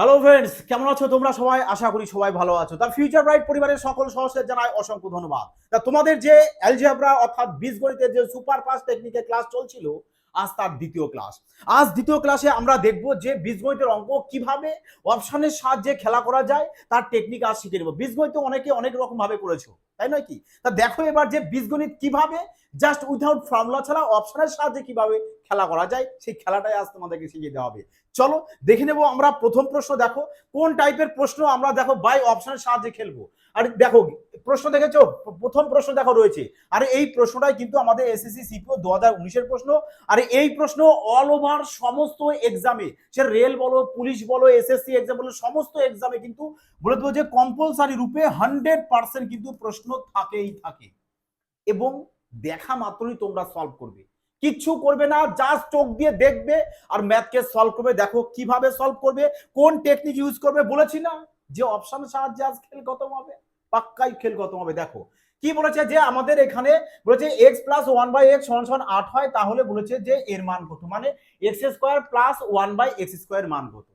Hello friends কেমন আছো তোমরা? সবাই আশা করি সবাই ভালো আছো। তার ফিউচার ব্রাইট পরিবারের সকল সদস্যদের জানাই অসংখ্য ধন্যবাদ। তা তোমাদের যে অ্যালজেব্রা অর্থাৎ বীজগণিতের যে সুপার ফাস্ট টেকনিকের ক্লাস চলছিল, আজ তার দ্বিতীয় ক্লাস আজ দ্বিতীয় ক্লাসে আমরা দেখব যে বীজগণিতের অঙ্ক কীভাবে অপশনের সাহায্যে খেলা করা যায়, তার টেকনিক আজ শিখে নেব বীজগণিত অনেকে অনেক রকম ভাবে করেছ, তাই নয় কি? তা দেখো এবার যে বীজগণিত কীভাবে জাস্ট উইথাউট ফর্মুলা ছাড়া অপশনের সাহায্যে কীভাবে খেলা করা যায়, সেই খেলাটাই আজ তোমাদেরকে শিখিয়ে দেওয়া হবে। চলো, দেখে নেব আমরা প্রথম প্রশ্ন দেখো, কোন টাইপের প্রশ্ন আমরা দেখো বাই অপশনের সাহায্যে খেলব? আর দেখো, প্রশ্ন দেখেছ? প্রথম প্রশ্ন দেখো রয়েছে। আর এই প্রশ্নটাই কিন্তু আমাদের এসএসসি সিপিও দু হাজার উনিশের প্রশ্ন। আর এই প্রশ্ন অল ওভার সমস্ত এক্সামে সে রেল বলো পুলিশ বলো এসএসসি এক্সাম বলো, সমস্ত এক্সামে কিন্তু বলে দেবো যে কম্পালসারি রূপে হান্ড্রেড পার্সেন্ট কিন্তু প্রশ্ন থাকেই থাকে। এবং দেখা মাত্রই তোমরা সলভ করবে। কিচ্ছু করবে না জাস্ট চোখ দিয়ে দেখবে আর ম্যাথকে সলভ করবে। দেখো কীভাবে সলভ করবে, কোন টেকনিক ইউজ করবে বলেছি না? যে অপশন সাহায্যে আজ খেল খতম হবে, পাক্কাই খেল খতম হবে। দেখো, কি বলেছে যে আমাদের এখানে বলেছে x plus one by x সমান সমান আট হয়, তাহলে বলেছে যে এর মান কত? মানে x square plus one by x square মান কত?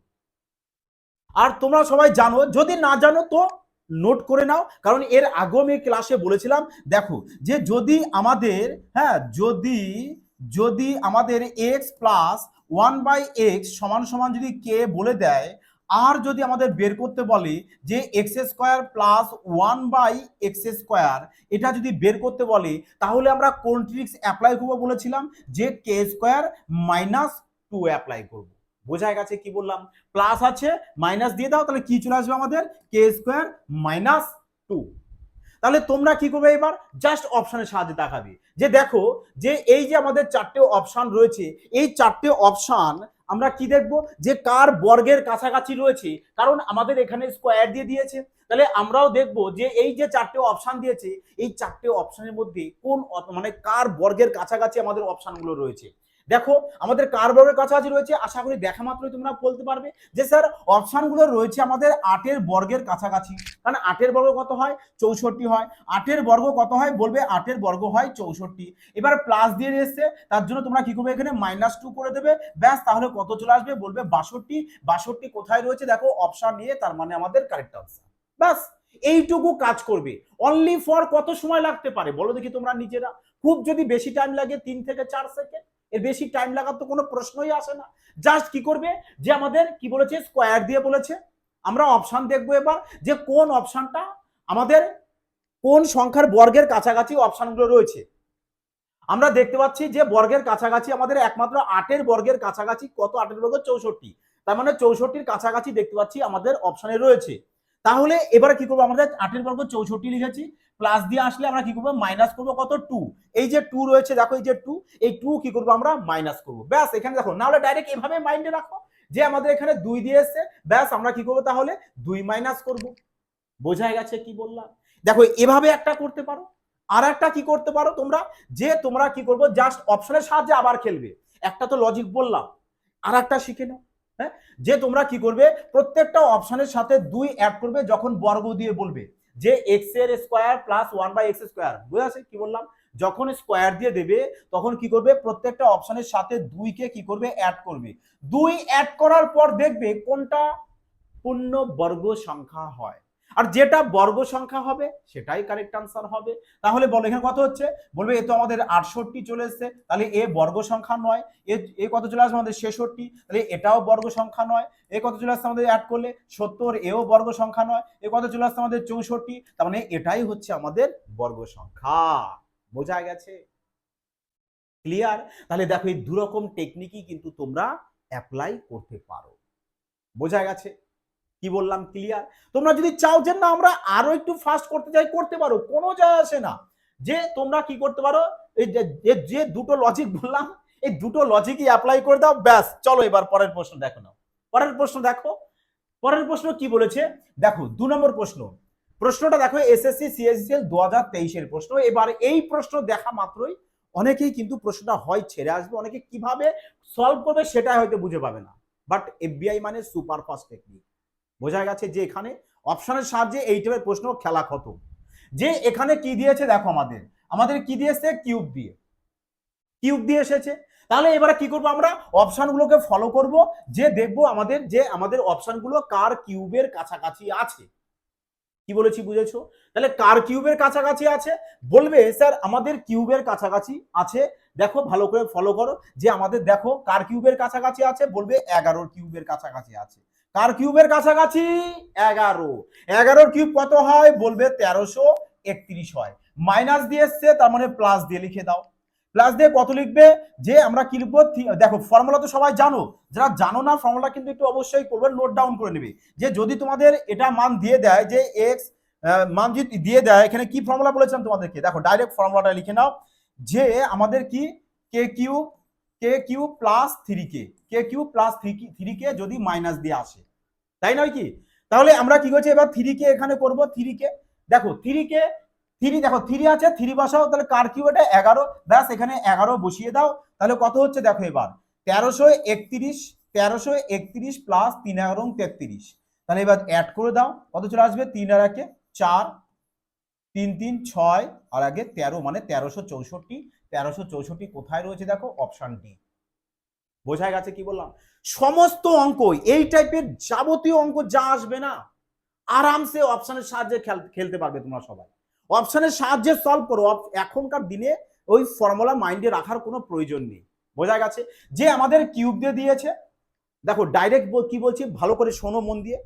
আর তোমরা সবাই জানো, যদি না জানো তো নোট করে নাও, কারণ এর আগেও আমি ক্লাসে বলেছিলাম, দেখো যে যদি আমাদের হ্যাঁ যদি যদি আমাদের x plus one by x সমান সমান যদি কে বলে দেয়, আর যদি আমাদের বের করতে বলে যে x square plus one by x square এটা যদি বের করতে বলে, তাহলে আমরা কোন ট্রিক্স অ্যাপ্লাই করব বলেছিলাম? যে k square minus two apply করব। বোঝা গেছে কি বললাম? প্লাস আছে মাইনাস দিয়ে দাও, তাহলে কি চলে আসবে আমাদের? কে স্কোয়ার মাইনাস টু তাহলে তোমরা কি করবে এবার? জাস্ট অপশনের সাহায্যে দেখাবে। যে দেখো, যে এই যে আমাদের চারটে অপশন রয়েছে, এই চারটে অপশন আমরা কি দেখব? যে কার বর্গের কাছাকাছি রয়েছে। কারণ আমাদের এখানে স্কোয়ার দিয়ে দিয়েছে। তাহলে আমরাও দেখব যে এই যে চারটে অপশান দিয়েছে, এই চারটে অপশনের মধ্যে কোন মানে কার বর্গের কাছাকাছি আমাদের অপশানগুলো রয়েছে। দেখো, আমাদের কার বর্গের কাছাকাছি রয়েছে? আশা করি দেখা মাত্রই তোমরা বলতে পারবে যে স্যার, অপশনগুলো রয়েছে আমাদের আটের বর্গের কাছাকাছি। কারণ আটের বর্গ কত হয়? চৌষট্টি হয়। আটের বর্গ কত হয়? বলবে আটের বর্গ হয় চৌষট্টি। এবার প্লাস দিয়ে এসছে, তার জন্য তোমরা কি করবে এখানে? মাইনাস টু করে দেবে। ব্যাস, তাহলে কত চলে আসবে? বলবে বাষট্টি। বাষট্টি কোথায় রয়েছে? দেখো অপশন নিয়ে তার মানে আমাদের কারেক্ট আনসার ব্যাস, এইটুকু কাজ করবে। অনলি ফর কত সময় লাগতে পারে? বলো দেখি তোমরা নিজেরা। খুব যদি বেশি টাইম লাগে, তিন থেকে চার সেকেন্ড এর বেশি টাইম লাগার তো কোনো প্রশ্নই আসে না। জাস্ট কি করবে? যে আমাদের কি বলেছে? স্কোয়ার দিয়ে বলেছে। আমরা অপশান দেখব এবার যে কোন অপশানটা আমাদের কোন সংখ্যার বর্গের কাছাকাছি অপশানগুলো রয়েছে। আমরা দেখতে পাচ্ছি যে বর্গের কাছাকাছি আমাদের একমাত্র আটের বর্গের কাছাকাছি কত? আটের বর্গ চৌষট্টি। তার মানে চৌষট্টির কাছাকাছি দেখতে পাচ্ছি আমাদের অপশানে রয়েছে। তাহলে এবারে কি করব আমাদের আটের বর্গ চৌষট্টি লিখেছি প্লাস দিয়ে আসলে আমরা কি করব? মাইনাস করব কত? টু এই যে টু রয়েছে, দেখো এই যে টু এই টু কি করব আমরা? মাইনাস করব। ব্যাস, এখানে দেখো না হলে ডাইরেক্ট এভাবে মাইন্ডে রাখো যে আমাদের এখানে দুই দিয়ে এসছে। ব্যাস, আমরা কি করব তাহলে? দুই মাইনাস করব। বোঝা গেছে কি বললাম? দেখো, এভাবে একটা করতে পারো। আর একটা কি করতে পারো তোমরা? যে তোমরা কি করব? জাস্ট অপশনের সাহায্যে আবার খেলবে। একটা তো লজিক বললাম। আর একটা শিখে নাও। হ্যাঁ? যে তোমরা কি করবে? প্রত্যেকটা অপশনের সাথে দুই অ্যাড করবে যখন বর্গ দিয়ে বলবে। যে এক্সের square plus one by x square বুঝে আছে কি বললাম? যখন স্কোয়ার দিয়ে দেবে, তখন কি করবে? প্রত্যেকটা অপশনের সাথে দুইকে কি করবে? অ্যাড করবে। দুই অ্যাড করার পর দেখবে কোনটা পূর্ণ বর্গ সংখ্যা হয়। আর যেটা বর্গ সংখ্যা হবে, সেটাই কারেক্ট আনসার হবে। তাহলে বলো, এখানে কত হচ্ছে? বলবে, এ তো আমাদের আটষট্টি চলে এসছে। তাহলে এ বর্গ সংখ্যা নয়, এ এ কত চলে আসবে? আমাদের ছেষট্টি। তাহলে এটাও বর্গ সংখ্যা নয়, এ কত চলে আসছে আমাদের অ্যাড করলে? সত্তর, এও বর্গ সংখ্যা নয়, এ কত চলে আসছে আমাদের চৌষট্টি। তার মানে এটাই হচ্ছে আমাদের বর্গ সংখ্যা। বোঝা গেছে? ক্লিয়ার তাহলে দেখো, এই দুরকম টেকনিকই কিন্তু তোমরা অ্যাপ্লাই করতে পারো। বোঝা গেছে? কি বললাম ক্লিয়ার তোমরা যদি চাও যে না, আমরা আরও একটু ফাস্ট করতে চাই, করতে পারো, কোনো যায় আসে না। যে তোমরা কি করতে পারো যে- দুটো লজিক বললাম, এই দুটো লজিকই অ্যাপ্লাই করে দাও, ব্যাস, চলো এবার পরের প্রশ্ন দেখো নাও। পরের প্রশ্ন দেখো, পরের প্রশ্ন কি বলেছে? দেখো, দু নম্বর প্রশ্ন। প্রশ্নটা দেখো এসএসসি সিএসসিএল দু হাজার তেইশের প্রশ্ন। এবার এই প্রশ্ন দেখা মাত্রই অনেকেই কিন্তু প্রশ্নটা হয়, ছেড়ে আসবে। অনেকে কীভাবে সলভ করবে সেটাই হয়তো বুঝে পাবে না। বাট এফবিআই মানে সুপার ফাস্ট টেকনিক বোঝা গেছে যে এখানে অপশনের সাহায্যে এই টাইপের প্রশ্ন খেলা খতম যে এখানে কি দিয়েছে দেখো আমাদের। আমাদের কি দিয়েছে? কিউব দিয়ে। কিউব দিয়ে এসেছে। তাহলে এবারে কি করব আমরা? অপশনগুলোকে ফলো করব। যে দেখব আমাদের যে আমাদের অপশনগুলো কার কিউবের কাছাকাছি আছে। কি বলেছি বুঝেছ? তাহলে কার কিউবের কাছাকাছি আছে? বলবে, স্যার, আমাদের কিউবের কাছাকাছি আছে। দেখো, ভালো করে ফলো করো। যে আমাদের দেখো কার কিউবের কাছাকাছি আছে, বলবে, এগারোর কিউবের কাছাকাছি আছে। কার কিউবের কাছাকাছি? এগারো। এগারোর কিউব কত হয়? বলবে তেরোশো একত্রিশ হয়। মাইনাস দিয়ে এসছে, তার মানে প্লাস দিয়ে লিখে দাও। প্লাস দিয়ে কত লিখবে? যে আমরা কি লিখব? দেখো, ফর্মুলা তো সবাই জানো। যারা জানো না, ফর্মুলা কিন্তু একটু অবশ্যই করবে, নোট ডাউন করে নেবে। যে যদি তোমাদের এটা মান দিয়ে দেয়, যে এক্স মান যদি দিয়ে দেয়, এখানে কি ফর্মুলা বলেছিলাম তোমাদেরকে? দেখো, ডাইরেক্ট ফর্মুলাটা লিখে নাও। যে আমাদের কি? K q k q plus three k. K q plus three k যদি মাইনাস দিয়ে আসে। তাই নয় কি? তাহলে আমরা কি করছি? এবার থ্রি কে এখানে করব থ্রি কে। দেখো থ্রি কে থ্রি দেখো থ্রি আছে থ্রি বসাও, তাহলে কার কিউ এটা এগারো। ব্যাস, এখানে এগারো বসিয়ে দাও। তাহলে কত হচ্ছে দেখো এবার? তেরোশো একত্রিশ তেরোশো একত্রিশ প্লাস তিন এগারো তেত্রিশ। তাহলে এবার অ্যাড করে দাও। কত চলে আসবে? তিন আর একে চার, তিন তিন, ছয়, আর আগে তেরো মানে তেরোশো চৌষট্টি। তেরোশো চৌষট্টি কোথায় রয়েছে দেখো? অপশন ডি বোঝা গেছে, কি বললাম? সমস্ত অঙ্ক, এই টাইপের যাবতীয় অঙ্ক যা আসবে না, আরামসে অপশনের সাহায্যে খেলতে পারবে তোমরা সবাই। অপশনের সাহায্যে সলভ করো। এখনকার দিনে ওই ফর্মুলা মাইন্ডে রাখার কোনো প্রয়োজন নেই। বোঝা গেছে? যে আমাদের কিউব দিয়ে দিয়েছে, দেখো ডাইরেক্ট কি বলছি? ভালো করে শোনো মন দিয়ে।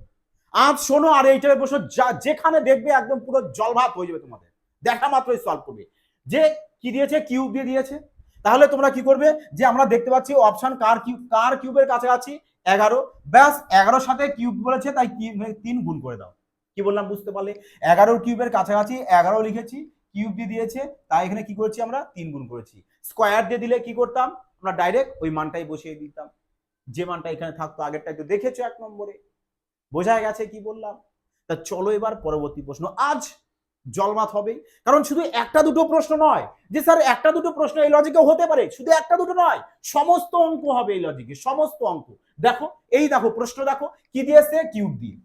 আজ শোনো আর এইটাতে বসে, যা, যেখানে দেখবে একদম পুরো জলভাত হয়ে যাবে তোমাদের। দেখা মাত্রই সলভ করবে। যে কি দিয়েছে? কিউব দিয়ে দিয়েছে। তাহলে তোমরা কি করবে? যে আমরা দেখতে পাচ্ছি অপশন কার কিউব কার কিউবের কাছাকাছি? এগারো। ব্যাস, এগারোর সাথে কিউব বলেছে, তাই কি তিন গুণ করে দাও। কি বললাম, বুঝতে পারলে? এগারোর কিউবের কাছাকাছি এগারো লিখেছি, কিউব দিয়ে দিয়েছে, তাই এখানে কি করেছি আমরা? তিন গুণ করেছি। স্কোয়ার দিয়ে দিলে কি করতাম? আমরা ডাইরেক্ট ওই মানটাই বসিয়ে দিতাম। যে মানটা এখানে থাকতো আগেরটাই তো দেখেছ এক নম্বরে। বোঝা গেছে, কি বললাম? তা চলো এবার পরবর্তী প্রশ্ন। আজ জলমাত হবে কারণ শুধু একটা দুটো প্রশ্ন নয় যে, স্যার, একটা দুটো প্রশ্ন এই লজিকে হতে পারে। শুধু একটা দুটো নয়, সমস্ত অঙ্ক হবে এই লজিকে সমস্ত অঙ্ক। দেখো, এই দেখো, প্রশ্ন দেখো, কি দিয়েছে? কিউব দিয়ে।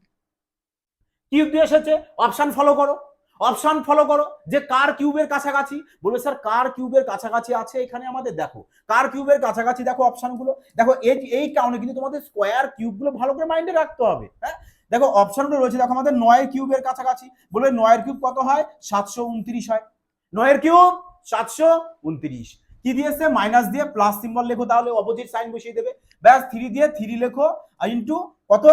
কিউব দিয়ে এসেছে অপশন ফলো করো। অপশন ফলো করো, যে কার কিউবের কাছাকাছি? বলবে, স্যার, কার কিউবের কাছাকাছি আছে এখানে আমাদের? দেখো, কার কিউবের কাছাকাছি দেখো অপশনগুলো দেখো, এই এই কারণে কিন্তু তোমাদের স্কোয়ার কিউবগুলো ভালো করে মাইন্ডে রাখতে হবে হ্যাঁ? দেখো অপশনগুলো রয়েছে, দেখো আমাদের নয়ের কিউবের কাছাকাছি। বলবে নয়ের কিউব কত হয়? সাতশো উনত্রিশ হয়। নয়ের কিউব সাতশো উনত্রিশ। কি দিয়েছে? মাইনাস দিয়ে প্লাস সিম্বল লেখো, তাহলে অপোজিট সাইন বসিয়ে দেবে। ব্যাস থ্রি দিয়ে থ্রি লেখো ইন্টু কত?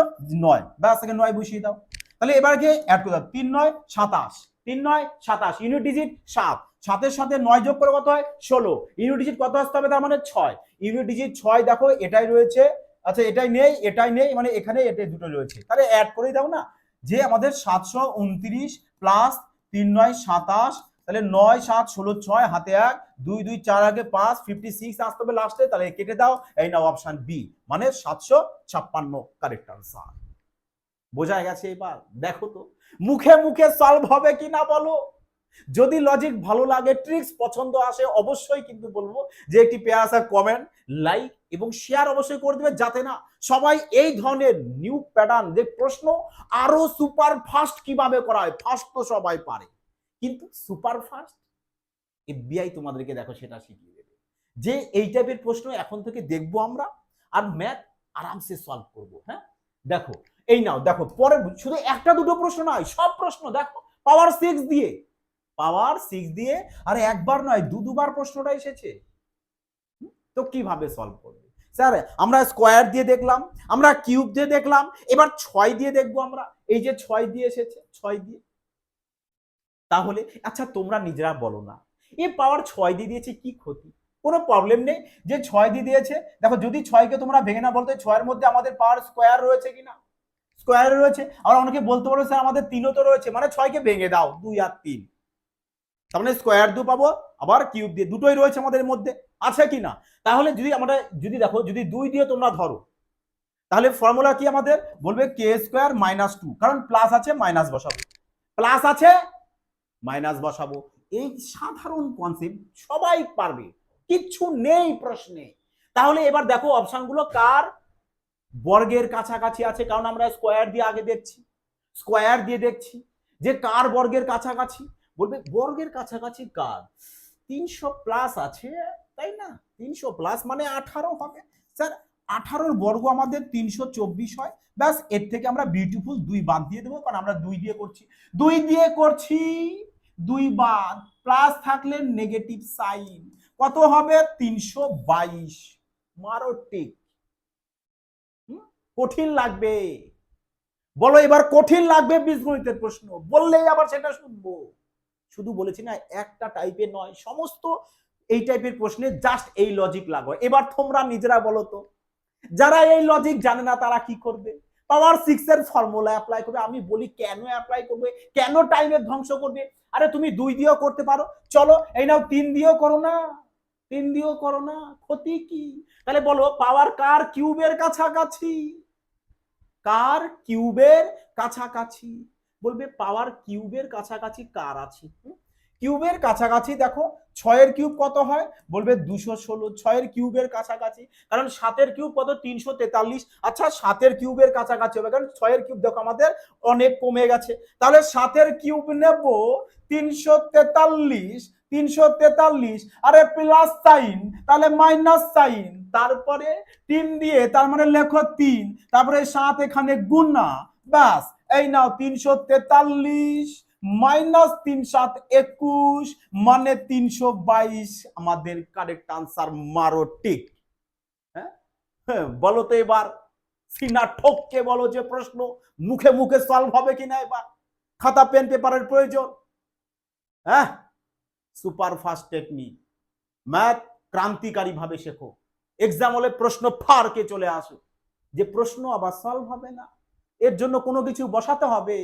নয়। ব্যাস এখানে নয় বসিয়ে দাও। তাহলে এবার গিয়ে অ্যাড করে দাও। তিন নয়, সাতাশ। তিন নয়, সাতাশ। ইউনিট ডিজিট সাত। সাতের সাথে নয় যোগ করে কত হয়? ষোলো। ইউনিট ডিজিট কত আসতে হবে? তার মানে ছয়। ইউনিট ডিজিট ছয়, দেখো, এটাই রয়েছে আচ্ছা এটাই নেই এটাই নেই মানে এখানে এটাই দুটো রয়েছে। তাহলে অ্যাড করেই দাও না? যে আমাদের সাতশো উনত্রিশ প্লাস তিন নয় সাতাশ, তাহলে নয় সাত ষোলো ছয় হাতে এক, দুই দুই চার আগে পাঁচ ফিফটি সিক্স আসতে হবে লাস্টে তাহলে কেটে দাও। এই নাও অপশান বি মানে সাতশো ছাপ্পান্ন কারেক্ট আনসার বোঝা গেছে এবার? দেখো তো। মুখে মুখে সলভ হবে কি না বলো? যদি লজিক ভালো লাগে ট্রিক্স পছন্দ আসে, অবশ্যই কিন্তু বলব যে একটি পেয়ার কমেন্ট লাইক এবং শেয়ার অবশ্যই করে দেবে যাতে না সবাই এই ধরনের নিউ প্যাটার্ন যে প্রশ্ন আরও সুপার ফাস্ট কীভাবে করা হয় ফাস্ট তো সবাই পারে। কিন্তু সুপার ফাস্ট এফবিআই তোমাদেরকে দেখো সেটা শিখিয়ে দেবে। যে এই টাইপের প্রশ্ন এখন থেকে দেখব আমরা আর ম্যাথ আরামসে সলভ করব হ্যাঁ? দেখো, এই নাও, দেখো পরে শুধু একটা দুটো প্রশ্ন নয়, সব প্রশ্ন দেখো পাওয়ার সিক্স দিয়ে। পাওয়ার সিক্স দিয়ে, আর একবার নয়, দু দুবার প্রশ্নটা এসেছে। তো কীভাবে সলভ করবে? স্যার, আমরা স্কোয়ার দিয়ে দেখলাম, আমরা কিউব দিয়ে দেখলাম, এবার ছয় দিয়ে দেখব আমরা। এই যে ছয় দিয়ে এসেছে, ছয় দিয়ে। তাহলে আচ্ছা তোমরা নিজেরা বলো না। এ পাওয়ার ছয় দিয়ে দিয়েছে, কি ক্ষতি? কোনো প্রবলেম নেই। যে ছয় দিয়ে দিয়েছে, দেখো যদি ছয়কে তোমরা ভেঙে না বলতে ছয়ের মধ্যে আমাদের পাওয়ার স্কোয়ার রয়েছে কিনা? স্কোয়ার রয়েছে। আর অনেকে বলতে পারো, স্যার, আমাদের তিনও তো রয়েছে। মানে ছয়কে ভেঙে দাও, দুই আর তিন। তার মানে স্কোয়ার দু পাবো, আবার কিউব দিয়ে, দুটোই রয়েছে আমাদের মধ্যে, আছে কি না তাহলে যদি আমরা যদি দেখো, যদি দুই দিয়ে তোমরা ধরো, তাহলে ফর্মুলা কি আমাদের? বলবে কে স্কোয়ার মাইনাস টু কারণ প্লাস আছে মাইনাস বসাবো। প্লাস আছে মাইনাস বসাবো। এই সাধারণ কনসেপ্ট সবাই পারবে, কিচ্ছু নেই প্রশ্নে। তাহলে এবার দেখো অপশনগুলো কার? বর্গের কাছাকাছি আছে, কারণ আমরা স্কোয়ার দিয়ে আগে দেখছি স্কোয়ার দিয়ে দেখছি, যে কার বর্গের কাছাকাছি? বলবে, বর্গের কাছাকাছি কাজ। তিনশো প্লাস আছে, তাই না? তিনশো প্লাস মানে আঠারো হবে। স্যার, আঠারোর বর্গ আমাদের তিনশো চব্বিশ হয়। ব্যাস, এর থেকে আমরা বিউটিফুল দুই বাদ দিয়ে দেবো, কারণ আমরা দুই দিয়ে করছি। দুই দিয়ে করছি, দুই বাদ। প্লাস থাকলে নেগেটিভ সাইন কত হবে? তিনশো বাইশ। মারো টিক। হুম? কঠিন লাগবে। বলো, এবার কঠিন লাগবে বীজগণিতের প্রশ্ন। বললেই আবার সেটা শুনব। শুধু বলেছি না, একটা টাইপের নয়, সমস্ত এই টাইপের প্রশ্নে জাস্ট এই লজিক লাগো এবার তোমরা নিজেরা বলো তো, যারা এই লজিক জানে না, তারা কি করবে? পাওয়ার সিক্স এর ফর্মুলা অ্যাপ্লাই করবে। আমি বলি কেন অ্যাপ্লাই করবে? কেন টাইমের ধ্বংস করবে? আরে তুমি দুই দিয়েও করতে পারো। চলো, এই নাও, তিন দিয়েও করো না। তিন দিয়েও করো না। ক্ষতি কি? তাহলে বলো পাওয়ার কার কিউবের কাছাকাছি? কার কিউবের কাছাকাছি? বলবে পাওয়ার কিউবের কাছাকাছি কার আছে? কিউবের কাছাকাছি দেখো, ছয়ের কিউব কত হয়? বলবে দুশো ষোলো, ছয়ের কিউবের কাছাকাছি। কারণ সাতের কিউব কত? তিনশো তেতাল্লিশ। আচ্ছা সাতের কিউবের কাছাকাছি হবে, কারণ ছয়ের কিউব দেখো আমাদের অনেক কমে গেছে। তাহলে সাতের কিউব নেব তিনশো তেতাল্লিশ তিনশো তেতাল্লিশ, আরে প্লাস সাইন তাহলে মাইনাস সাইন তারপরে তিন দিয়ে, তার মানে লেখো তিন। তারপরে সাত এখানে গুণা, ব্যাস। এই নাও তিনশো তেতাল্লিশ, মাইনাস তিন সাত একুশ মানে তিনশো বাইশ। আমাদের কারেক্ট আনসার মারো টিক হ্যাঁ বলো তো এবার। সিনা, ঠককে বলো যে প্রশ্ন। মুখে মুখে সলভ হবে কিনা এবার? খাতা পেন পেপারের প্রয়োজন। হ্যাঁ? সুপার ফাস্ট টেকনিক ম্যাথ ক্রান্তিকারী ভাবে শেখো। এক্সাম হলে প্রশ্ন ফারকে চলে আসো। যে প্রশ্ন আবার সলভ হবে না। এর জন্য কোনো কিছু বসাতে হবে।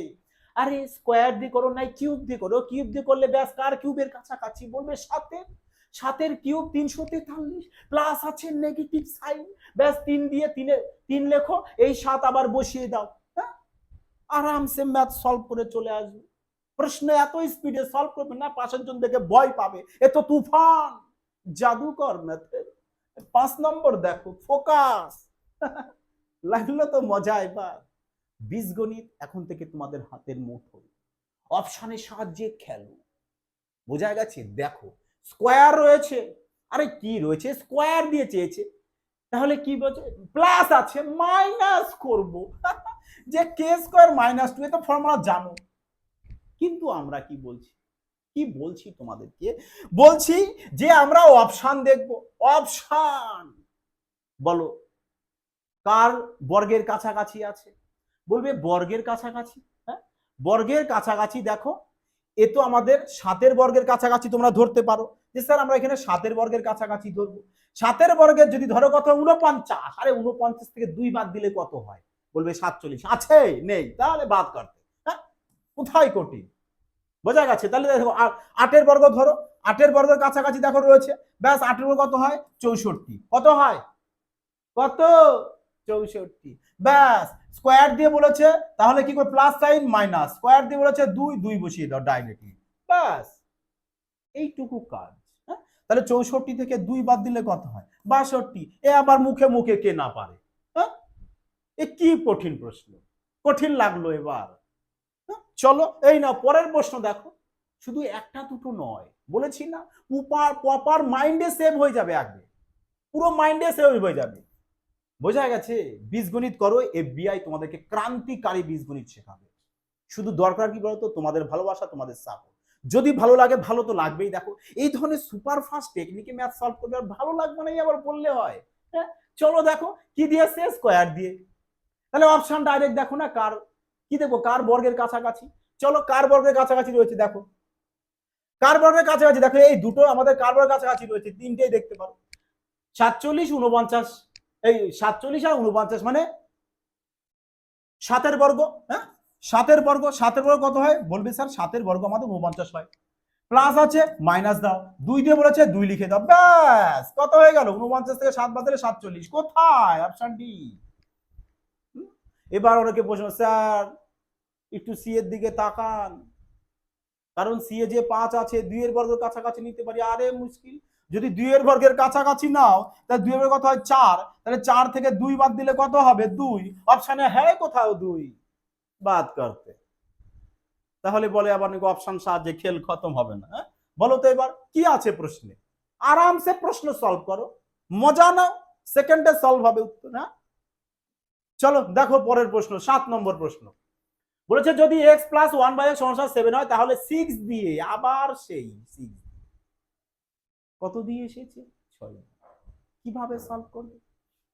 আরে স্কোয়ার দিয়ে করো নাই কিউব দিয়ে করো। কিউব দিয়ে করলে ব্যাস কার কিউবের কাছাকাছি? বলবে সাতের। সাতের কিউব তিনশো তেতাল্লিশ। প্লাস আছে নেগেটিভ সাইন ব্যাস তিন দিয়ে তিনে, তিন লেখো। এই সাত আবার বসিয়ে দাও। হ্যাঁ? আরামসে ম্যাথ সলভ করে চলে আসবে। প্রশ্ন এত স্পিডে সলভ করবে না পাশের জন দেখে ভয় পাবে। এ তো তুফান। জাদুকর ম্যাথের পাঁচ নম্বর দেখো ফোকাস লাগল তো মজা এবার। বীজগণিত এখন থেকে তোমাদের হাতের মুঠোয়। অপশনের সাহায্যে খেলো। বোঝা গেছে? দেখো স্কোয়ার রয়েছে। আরে কি রয়েছে? স্কোয়ার দিয়ে চেয়েছে। তাহলে কি বলছে? প্লাস আছে মাইনাস করব। যে কে স্কোয়ার মাইনাস টু এ তো ফর্মুলা জানো। কিন্তু আমরা কি বলছি? কি বলছি তোমাদেরকে? বলছি যে আমরা অপশান দেখব। অপশান বলো, কার বর্গের কাছাকাছি আছে? বলবে বর্গের কাছাকাছি হ্যাঁ? বর্গের কাছাকাছি দেখো, এ তো আমাদের সাতের বর্গের কাছাকাছি তোমরা ধরতে পারো। যে স্যার, আমরা এখানে সাতের বর্গের কাছাকাছি ধরবো। সাতের বর্গের যদি ধরো কত? উনপঞ্চাশ আরে উনপঞ্চাশ থেকে দুই বাদ দিলে কত হয়? বলবে সাতচল্লিশ। আছে? নেই। তাহলে বাদ করতে হ্যাঁ? কোথায় কঠিন? বোঝা গেছে? তাহলে দেখো আটের বর্গ ধরো। আটের বর্গের কাছাকাছি দেখো রয়েছে। ব্যাস, আটের বর্গ কত হয়? চৌষট্টি। কত হয়? কত? চৌষট্টি। ব্যাস স্কোয়ার দিয়ে বলেছে, তাহলে কি করে প্লাস সাইন মাইনাস স্কোয়ার দিয়ে বলেছে দুই দুই বসিয়ে দাও ডাইরেক্টলি ব্যাস। এইটুকু কাজ হ্যাঁ? তাহলে চৌষট্টি থেকে দুই বাদ দিলে কত হয়? বাষট্টি। এ আবার মুখে মুখে কে না পারে হ্যাঁ? এ কি কঠিন প্রশ্ন। কঠিন লাগল এবার হ্যাঁ? চলো, এই না পরের প্রশ্ন দেখো। শুধু একটা দুটো নয়, বলেছি না উপার প্রপার মাইন্ডে সেভ হয়ে যাবে আগে। পুরো মাইন্ডে সেভ হয়ে যাবে। বোঝা গেছে, বীজগণিত করো এফবিআই তোমাদেরকে ক্রান্তিকারী বীজগণিত শেখাবে। শুধু দরকার কি বলতো? তোমাদের ভালোবাসা, তোমাদের সাপোর্ট যদি ভালো লাগে, ভালো তো লাগবেই। দেখো, এই ধরনের সুপার ফাস্ট টেকনিকে ম্যাথ সলভ করবে, আর ভালো লাগবে না আবার বললে হয়। হ্যাঁ? চলো দেখো, কি দিয়েছে স্কোয়ার দিয়ে। তাহলে অপশন ডাইরেক্ট দেখো না, কার? কি দেখব? কার বর্গের কাছাকাছি? চলো, কার বর্গের কাছাকাছি রয়েছে দেখো। কার বর্গের কাছাকাছি? দেখো, এই দুটো আমাদের কার বর্গের কাছাকাছি রয়েছে, তিনটেই দেখতে পারো। সাতচল্লিশ, উনপঞ্চাশ। এই সাতচল্লিশ আর উনপঞ্চাশ মানে সাতের বর্গ হ্যাঁ? সাতের বর্গ সাতের বর্গ কত হয়? বলবে স্যার, সাতের বর্গ আমাদের উনপঞ্চাশ হয়। প্লাস আছে, মাইনাস দাও। দুই দিয়ে বলেছে, দুই লিখে দাও। ব্যাস, কত হয়ে গেল? উনপঞ্চাশ থেকে সাত বাদ দিলে সাতচল্লিশ। কোথায়? অপশন ডি এবার অনেকে প্রশ্ন, স্যার, একটু সি এর দিকে তাকান। কারণ সি এ যে পাঁচ আছে, দুইয়ের বর্গের কাছাকাছি নিতে পারি। আরে, মুশকিল। যদি দুইয়ের বর্গের কাছাকাছি নাও, তাহলে দুইয়ের কত হয় চার? তাহলে চার থেকে দুই বাদ দিলে কত হবে? দুই। অপশানে হ্যাঁ কোথাও দুই বাদ করতে। তাহলে বলে আবার নাকি অপশন সাহায্যে খেল খতম হবে না হ্যাঁ? বলো তো এবার, কি আছে প্রশ্নে? আরামসে প্রশ্ন সলভ করো। মজা নাও সেকেন্ডে সলভ হবে উত্তর হ্যাঁ? চলো, দেখো পরের প্রশ্ন, সাত নম্বর প্রশ্ন। বলেছে যদি এক্স প্লাস ওয়ান বাই সমস্যা সেভেন হয়, তাহলে সিক্স দিয়ে, আবার সেই সিক্স কত দিয়ে এসেছে? ছয় কীভাবে সলভ করবে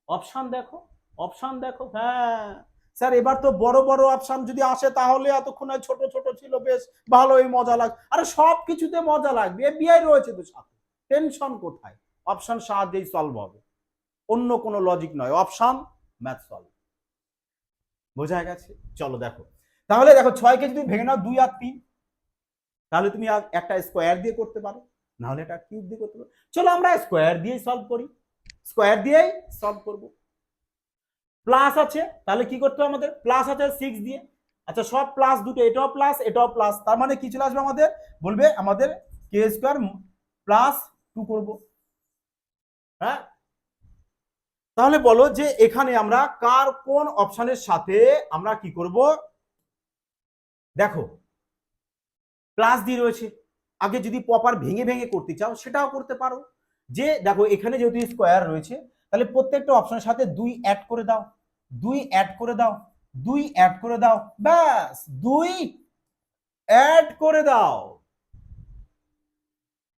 অপশান দেখো অপশান দেখো হ্যাঁ। স্যার, এবার তো বড় বড় অপশান যদি আসে তাহলে এতক্ষণ ছোট ছোট ছিল, বেশ ভালোই মজা লাগ, আরে সব কিছুতে মজা লাগবে। বিআই রয়েছে তো সাথে। টেনশন কোথায়? অপশান সাহায্যেই সলভ হবে। অন্য কোনো লজিক নয়। অপশান ম্যাথ সলভ বোঝা গেছে? চলো দেখো। তাহলে দেখো, ছয়কে যদি ভেঙে নাও, দুই আর তিন, তাহলে তুমি একটা স্কোয়ার দিয়ে করতে পারো। নাহলে এটা কিউব দিয়ে করতে পারো চলো আমরা স্কোয়ার দিয়েই সলভ করি। স্কোয়ার দিয়েই সলভ করব। প্লাস আছে, তাহলে কি করতে হবে আমাদের? প্লাস আছে সিক্স দিয়ে। আচ্ছা সব প্লাস দুটো, এটাও প্লাস এটাও প্লাস তার মানে কি চলে আসবে আমাদের? বলবে আমাদের কে স্কোয়ার প্লাস টু করব। হ্যাঁ? তাহলে বলো যে এখানে আমরা কার কোন অপশনের সাথে আমরা কি করব? দেখো প্লাস দিয়ে রয়েছে। আগে যদি প্রপার ভেঙে ভেঙে করতে চাও, সেটাও করতে পারো। যে দেখো, এখানে যেহেতু স্কোয়ার রয়েছে, তাহলে প্রত্যেকটা অপশনের সাথে দুই অ্যাড করে দাও। দুই অ্যাড করে দাও, দুই অ্যাড করে দাও, ব্যাস, দুই অ্যাড করে দাও।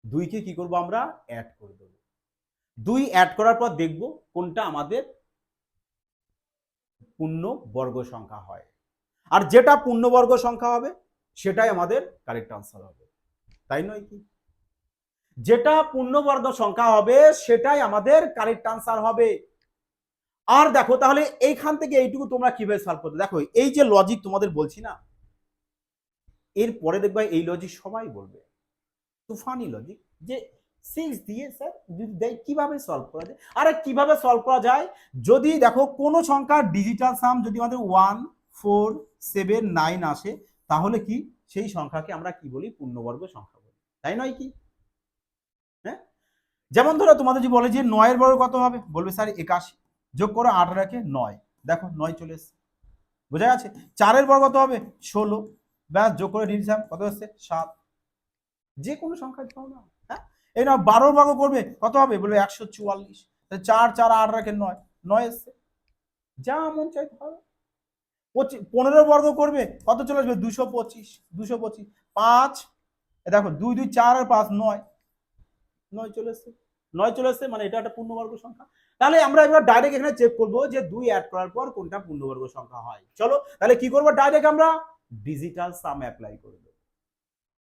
দুইকে কি করব আমরা? অ্যাড করে দেব। দুই অ্যাড করার পর দেখব কোনটা আমাদের পূর্ণ বর্গ সংখ্যা হয়। আর যেটা পূর্ণবর্গ সংখ্যা হবে, সেটাই আমাদের কারেক্ট আনসার হবে। তাই নয় কি? যেটা পূর্ণবর্গ সংখ্যা হবে, সেটাই আমাদের কারেক্ট আনসার হবে। আর দেখো, তাহলে এইখান থেকে এইটুকু তোমরা কীভাবে সলভ করতে? দেখো, এই যে লজিক তোমাদের বলছি না, এর পরে দেখবা এই লজিক সবাই বলবে। তুফানি লজিক যে সিক্স দিয়ে স্যার যদি দেয়, কীভাবে সলভ করা যায়? আরে কীভাবে সলভ করা যায়? যদি দেখো, কোনো সংখ্যার ডিজিটাল সাম যদি আমাদের ওয়ান ফোর সেভেন নাইন আসে, তাহলে কি? সেই সংখ্যাকে আমরা কি বলি? পূর্ণবর্গ সংখ্যা। তাই নয় কি? হ্যাঁ? যেমন ধরো তোমাদের যদি বলে যে নয়ের বর্গ কত হবে? বলবে স্যার একাশি। যোগ করো আট রাখে নয়। দেখো নয় চলে এসছে। বোঝা গেছে? চারের বর্গ কত হবে? ষোলো। ব্যাস, যোগ করে ডিভিশন কত হচ্ছে? সাত। যে কোনো সংখ্যা পাও না। হ্যাঁ? এই না বারোর বর্গ করবে। কত হবে? বলবে একশো চুয়াল্লিশ। চার চার, আট রাখে নয়। নয় এসছে। যা মন চাইতে হবে। পঁচিশ পনেরো বর্গ করবে। কত চলে আসবে? দুশো পঁচিশ। দুশো পঁচিশ। পাঁচ দেখো দুই দুই, চার আর পাঁচ, নয়। নয় চলে এসছে। নয় চলে এসছে মানে এটা একটা পূর্ণবর্গ সংখ্যা। তাহলে আমরা এবার ডাইরেক্ট এখানে চেক করব যে দুই অ্যাড করার পর কোনটা পূর্ণবর্গ সংখ্যা হয়। চলো, তাহলে কি করব? ডাইরেক্ট আমরা ডিজিটাল সাম অ্যাপ্লাই করে দেবো।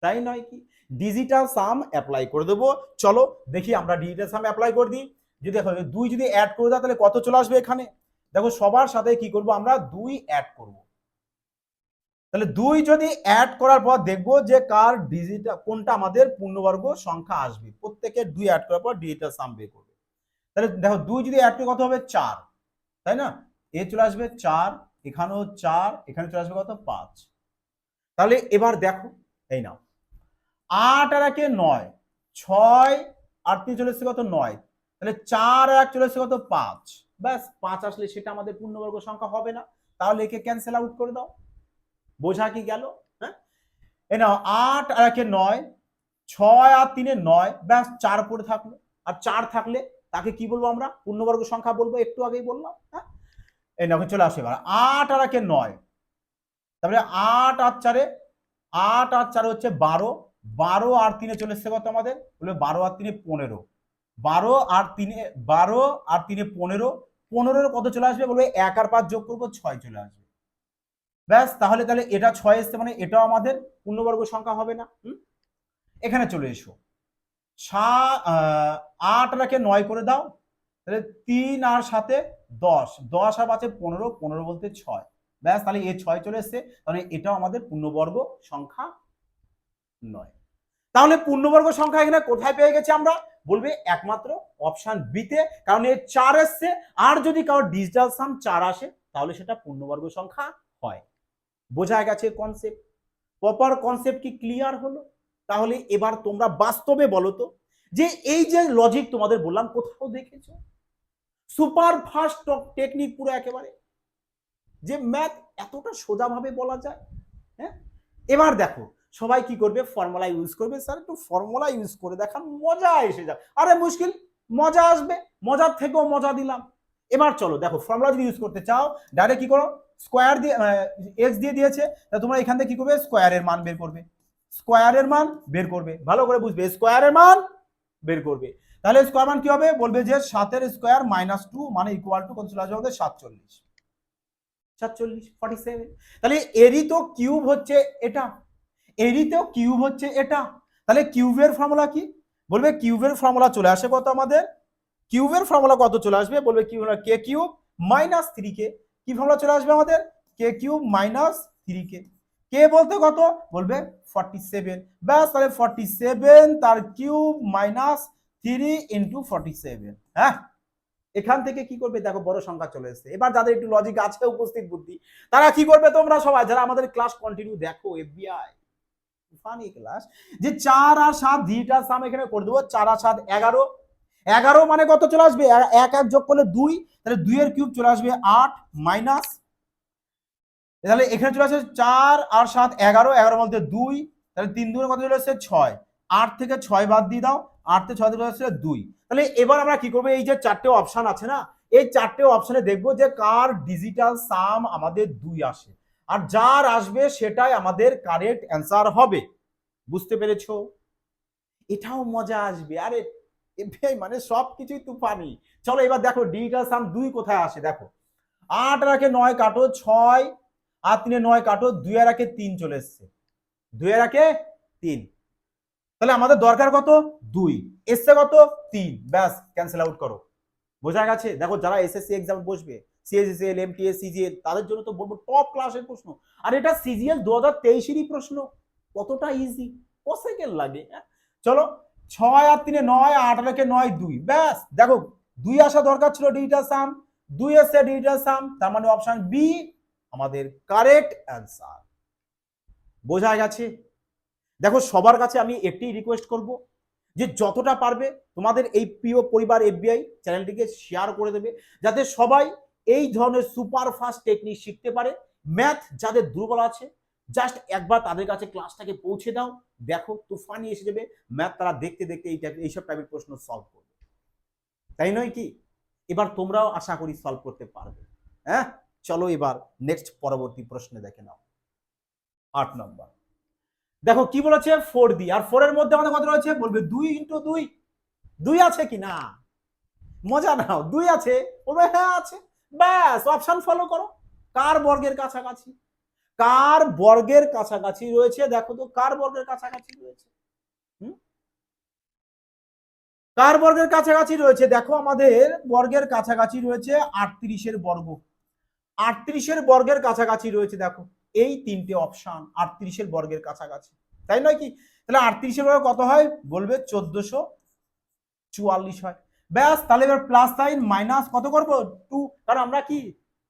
তাই নয় কি? ডিজিটাল সাম অ্যাপ্লাই করে দেবো। চলো, দেখি আমরা ডিজিটাল সাম অ্যাপ্লাই করে দিই। যদি দেখো, দুই যদি অ্যাড করে দাও, তাহলে কত চলে আসবে এখানে? দেখো, সবার সাথে কি করব আমরা? দুই অ্যাড করব। তাহলে দুই যদি অ্যাড করার পর দেখব যে কার ডিজিটাল কোনটা আমাদের পূর্ণবর্গ সংখ্যা আসবে। প্রত্যেকের দুই অ্যাড করার পর ডিজিটাল সাম বের করবে। তাহলে দেখো দুই যদি অ্যাড করে কত হবে? চার। তাই না? এ চলে আসবে চার, এখানেও চার, এখানে চলে আসবে কত? পাঁচ। তাহলে এবার দেখো, এই নাও। আট আর একে নয়, ছয় আর তিন চলে কত? নয়। তাহলে চার আর এক চলে এসছে কত? পাঁচ। ব্যাস, পাঁচ আসলে সেটা আমাদের পূর্ণবর্গ সংখ্যা হবে না। তাহলে একে ক্যান্সেল আউট করে দাও। বোঝা কি গেল? হ্যাঁ? এ নাও, আট আর একে নয়, ছয় আর তিনে নয়, ব্যাস চার পড়ে থাকল। আর চার থাকলে তাকে কি বলব আমরা? পূর্ণবর্গ সংখ্যা বলব, একটু আগেই বললাম হ্যাঁ? এই চলে আসে এবার। আট আর একে নয়, তারপরে আট আর চারে, আট আর চারে হচ্ছে বারো বারো আর তিনে চলে এসছে কত আমাদের? বলবে বারো আর তিনে পনেরো। বারো আর তিনে, বারো আর তিনে পনেরো, পনেরোর কত চলে আসবে? বলবে এক আর পাঁচ যোগ করব, ছয় চলে আসবে। ব্যাস তাহলে তাহলে এটা ছয় এসছে মানে এটাও আমাদের পূর্ণবর্গ সংখ্যা হবে না? এখানে চলে এসো। সা আহ, আট রাখে নয় করে দাও তাহলে তিন আর সাথে দশ দশ আর পাঁচে পনেরো পনেরো বলতে ছয়। ব্যাস তাহলে এ ছয় চলে এসছে তাহলে এটাও আমাদের পূর্ণবর্গ সংখ্যা নয়। তাহলে পূর্ণবর্গ সংখ্যা এখানে কোথায় পেয়ে গেছি আমরা? বলবে একমাত্র অপশন বিতে কারণ এর চার এসছে আর যদি কারোর ডিজিটাল সাম চার আসে তাহলে সেটা পূর্ণবর্গ সংখ্যা হয়। বোঝা গেছে কনসেপ্ট প্রপার কনসেপ্ট কি ক্লিয়ার হলো? তাহলে এবার তোমরা বাস্তবে বলো তো, যে এই যে লজিক তোমাদের বললাম, কোথাও দেখেছ? সুপার ফাস্ট টেকনিক পুরো একেবারে। যে ম্যাথ এতটা সোজাভাবে বলা যায় হ্যাঁ? এবার দেখো, সবাই কি করবে? ফর্মুলা ইউজ করবে। স্যার একটু ফর্মুলা ইউজ করে দেখান, মজা এসে যাবে। আরে মুশকিল, মজা আসবে। মজার থেকেও মজা দিলাম। এবার চলো, দেখো ফর্মুলা যদি ইউজ করতে চাও ডাইরেক্ট কি করো? স্কোয়ার দিয়ে এক্স দিয়ে দিয়েছে, তা তোমরা এখান থেকে কি করবে? স্কোয়ারের মান বের করবে। স্কোয়ারের মান বের করবে। ভালো করে বুঝবে স্কোয়ারের মান বের করবে। তাহলে স্কোয়ার মান কি হবে? বলবে যে সাতের স্কোয়ার মাইনাস টু মানে ইকুয়াল টু কত চলে আসবে আমাদের? সাতচল্লিশ। সাতচল্লিশ ফর্টি সেভেন তাহলে এরই তো কিউব হচ্ছে এটা। এরই তো কিউব হচ্ছে এটা। তাহলে কিউবের ফর্মুলা কি? বলবে কিউবের ফর্মুলা চলে আসে কত আমাদের? কিউবের ফর্মুলা কত চলে আসবে? বলবে cube k cube minus three k কি ফর্মুলা চলে আসবে আমাদের? K cube minus three k k বলতে কত? বলবে ফর্টি সেভেন ব্যাস, তাহলে ফর্টি সেভেন তার cube minus three into forty seven হ্যাঁ? এখান থেকে কি করবে? দেখো, বড় সংখ্যা চলে এসেছে। এবার যাদের একটু লজিক আছে, উপস্থিত বুদ্ধি, তারা কি করবে তোমরা সবাই? যারা আমাদের ক্লাস কন্টিনিউ দেখো এফবিআই ফানি ক্লাস যে চার আর সাত দুইটার সাম এখানে করে দেবো, চার আর সাত, এগারো। এগারো মানে কত চলে আসবে? এক এক যোগ করলে দুই, তাহলে দুইয়ের কিউব চলে আসবে আট মাইনাস, তাহলে এখানে চলে আসে চার আর সাত এগারো এগারো মধ্যে দুই, তাহলে তিন দুগুণে কত চলে আসছে ছয়। আট থেকে ছয় বাদ দিয়ে দাও, আট থেকে ছয় চলে আসছে দুই। তাহলে এবার আমরা কি করব? এই যে চারটে অপশন আছে না? এই চারটে অপশনে দেখব যে কার ডিজিটাল সাম আমাদের দুই আসে। আর যার আসবে সেটাই আমাদের কারেক্ট অ্যান্সার হবে। বুঝতে পেরেছ? এটাও মজা আসবে। আরে এ ভাই মানে সব কিছুই তুফানি। চলো এবার দেখো ডিজিটাল সাম দুই কোথায় আসে, দেখো। আট রাখে নয় কাটো ছয় আর তিনে নয় কাটো দুই আর রাখে তিন চলে এসছে। দুই আর রাখে তিন। তাহলে আমাদের দরকার কত? দুই। এসছে কত? তিন। ব্যাস ক্যান্সেল আউট করো। বোঝা গেছে? দেখো যারা এসএসসি এক্সাম বসবে সিএসএসএল এমটিএস সিজিএল তাদের জন্য তো বলব টপ ক্লাসের প্রশ্ন। আর এটা সিজিএল দু হাজার তেইশেরই প্রশ্ন। কতটা ইজি ক সেকেন্ড লাগে হ্যাঁ? চলো ছয় আর তিনে নয়, আট রেখে নয় দুই। ব্যাস, দেখো, দুই আসা দরকার ছিল ডিজিটাল সাম দুই এসে ডিজিটাল সাম তার মানে অপশন বি আমাদের কারেক্ট অ্যান্সার বোঝা গেছে? দেখো, সবার কাছে আমি একটি রিকোয়েস্ট করব, যে যতটা পারবে তোমাদের এই প্রিয় পরিবার এফবিআই চ্যানেলটিকে শেয়ার করে দেবে, যাতে সবাই এই ধরনের সুপার ফাস্ট টেকনিক শিখতে পারে। ম্যাথ যাদের দুর্বল আছে জাস্ট একবার তাদের কাছে ক্লাসটাকে পৌঁছে দাও, দেখো তুফানি এসে যাবে ম্যাথ তারা দেখতে দেখতে এই টাইপ এইসব টাইপের প্রশ্ন সলভ করবে। তাই নয় কি? এবার তোমরাও আশা করি সলভ করতে পারবে। হ্যাঁ? চলো এবার নেক্সট পরবর্তী প্রশ্নে দেখে নাও। আট নম্বর। দেখো কি বলেছে? ফোর দি আর ফোরের মধ্যে আমাদের কত রয়েছে? বলবে দুই ইন্টু দুই। দুই আছে কি? না। মজা নাও, দুই আছে। বলবে হ্যাঁ আছে। ব্যাস অপশন ফলো করো। কার বর্গের কাছাকাছি? কার বর্গের কাছাকাছি রয়েছে? দেখো তো, কার বর্গের কাছাকাছি রয়েছে? কার বর্গের কাছাকাছি রয়েছে? দেখো আমাদের বর্গের কাছাকাছি রয়েছে আটত্রিশের বর্গ। আটত্রিশের বর্গের কাছাকাছি রয়েছে, দেখো, এই তিনটে অপশন আটত্রিশের বর্গের কাছাকাছি। তাই নয় কি? তাহলে আটত্রিশের বর্গ কত হয়? বলবে চোদ্দশো চুয়াল্লিশ হয়। ব্যাস, তাহলে এবার প্লাস সাইন মাইনাস কত করব? টু কারণ আমরা কি?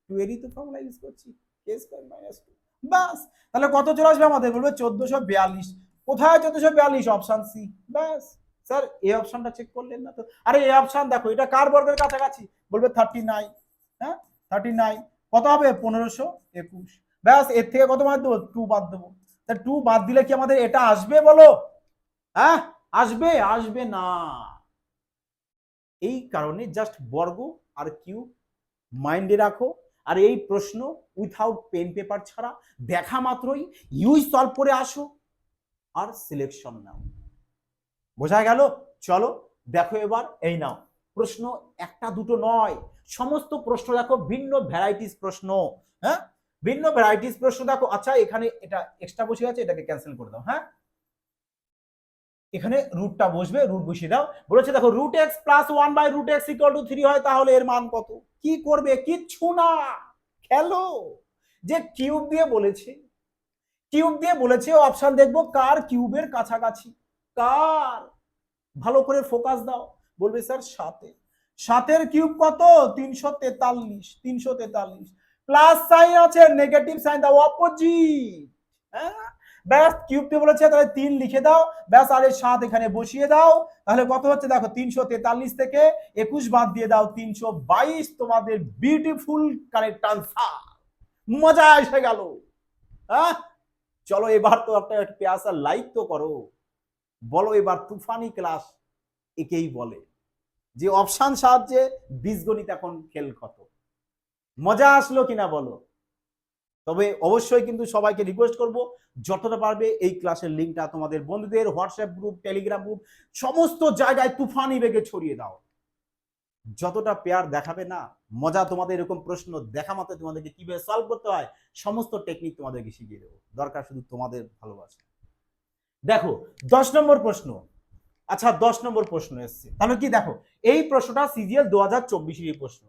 টু এরই তো ফর্মুলা ইউজ করছি। কে স্কোয়ার মাইনাস টু ব্যাস। তাহলে কত চলে আসবে আমাদের? বলবে চোদ্দশো বিয়াল্লিশ। কোথায় চোদ্দশো বিয়াল্লিশ? অপশান সি ব্যাস। স্যার, এই অপশানটা চেক করলেন না তো? আরে, এই অপশান দেখো, এটা কার বর্গের কাছাকাছি? বলবে থার্টি নাইন হ্যাঁ? থার্টি নাইন কত হবে? পনেরোশো একুশ। ব্যাস, এর থেকে কত বাদ দেবো? টু বাদ দেবো। তা টু বাদ দিলে কি আমাদের এটা আসবে বলো? হ্যাঁ? আসবে? আসবে না। এই কারণে জাস্ট বর্গ আর কিউ মাইন্ডে রাখো। আর এই প্রশ্ন উইথাউট পেন পেপার ছাড়া দেখা মাত্রই ইউজ সলভ করে আসো আর সিলেকশন নাও। বোঝা গেল? চলো, দেখো এবার, এই নাও। প্রশ্ন একটা দুটো নয়। সমস্ত প্রশ্ন দেখো, ভিন্ন ভ্যারাইটিস প্রশ্ন হ্যাঁ? ভিন্ন ভ্যারাইটিস প্রশ্ন দেখো। আচ্ছা এখানে এটা এক্সট্রা বসে আছে এটাকে ক্যান্সেল করে দাও হ্যাঁ? এখানে রুটটা বসবে রুট বসিয়ে দাও। বলেছে, দেখো root x plus one by root x equal to three হয়, তাহলে এর মান কত? কি করবে? কিচ্ছু না। খেলো। যে কিউব দিয়ে বলেছে কিউব দিয়ে বলেছে অপশন দেখব, কার কিউবের কাছাকাছি? কার? ভালো করে ফোকাস দাও। বলবে স্যার সাতে সাতের কিউব কত? তিনশো তেতাল্লিশ তিনশো তেতাল্লিশ। প্লাস সাইন আছে নেগেটিভ সাইন দাও অপোজিট হ্যাঁ? ব্যাস কিউব দিয়ে বলেছে, তাহলে তিন লিখে দাও। ব্যাস, আর এই সাত এখানে বসিয়ে দাও। তাহলে কত হচ্ছে? দেখো, তিনশো তেতাল্লিশ থেকে একুশ বাদ দিয়ে দাও, তিনশো বাইশ। তোমাদের বিউটিফুল কারেক্ট আনসার মজা এসে গেল। হ্যাঁ? চলো, এবার তো একটা পেয়াসা লাইক তো করো। বলো, এবার তুফানি ক্লাস একেই বলে। যে অপশান সাহায্যে বীজগণিত এখন খেল কত। মজা আসলো কিনা বলো? তবে অবশ্যই কিন্তু সবাইকে রিকোয়েস্ট করব, যতটা পারবে এই ক্লাসের লিঙ্কটা তোমাদের বন্ধুদের হোয়াটসঅ্যাপ গ্রুপ টেলিগ্রাম গ্রুপ সমস্ত জায়গায় তুফানি বেগে ছড়িয়ে দাও। যতটা পেয়ার দেখাবে না, মজা তোমাদের এরকম প্রশ্ন দেখা মাত্র তোমাদেরকে কীভাবে সলভ করতে হয়, সমস্ত টেকনিক তোমাদেরকে শিখিয়ে দেবো। দরকার শুধু তোমাদের ভালোবাসা। দেখো, দশ নম্বর প্রশ্ন। আচ্ছা দশ নম্বর প্রশ্ন এসছে। তাহলে কি? দেখো, এই প্রশ্নটা সিজিএল দু হাজার চব্বিশের প্রশ্ন।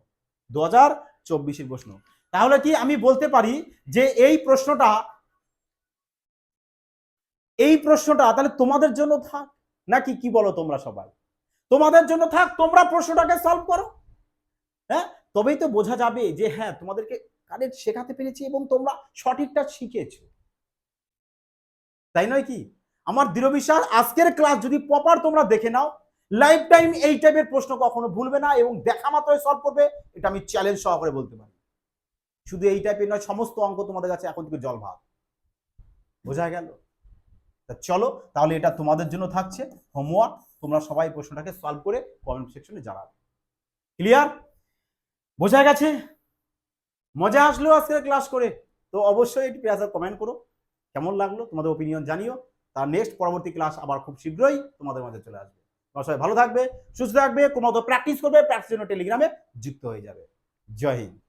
দু হাজার চব্বিশের প্রশ্ন। তাহলে কি আমি বলতে পারি যে এই প্রশ্নটা এই প্রশ্নটা তাহলে তোমাদের জন্য থাক? নাকি কি বলো তোমরা সবাই? তোমাদের জন্য থাক, তোমরা প্রশ্নটাকে সলভ করো। হ্যাঁ? তবেই তো বোঝা যাবে যে হ্যাঁ তোমাদেরকে কারেক্ট শেখাতে পেরেছি এবং তোমরা সঠিকটা শিখেছো। তাই নয় কি? আমার দৃঢ় বিশ্বাস, আজকের ক্লাস যদি প্রপার তোমরা দেখে নাও লাইফ টাইম এই টাইপের প্রশ্ন কখনো ভুলবে না এবং দেখা মাত্রই সলভ করবে, এটা আমি চ্যালেঞ্জ সহকারে বলতে পারি। শুধু এই টাইপের নয়, সমস্ত অঙ্ক তোমাদের কাছে এখন থেকে জল ভাব। বোঝা গেল? তা চলো, তাহলে এটা তোমাদের জন্য থাকছে। হোমওয়ার্ক তোমরা সবাই প্রশ্নটাকে সলভ করে কমেন্ট সেকশনে জানাবে। ক্লিয়ার বোঝা গেছে? মজা আসলো আজকের ক্লাস করে। তো অবশ্যই এটি পেঁয়াজের কমেন্ট করো। কেমন লাগল? তোমাদের ওপিনিয়ন জানিও। তার নেক্সট পরবর্তী ক্লাস আবার খুব শীঘ্রই তোমাদের মাঝে চলে আসবে। তোমরা সবাই ভালো থাকবে, সুস্থ থাকবে কোনো প্র্যাকটিস করবে প্র্যাকটিস জন্য টেলিগ্রামে যুক্ত হয়ে যাবে। জয় হিন্দ।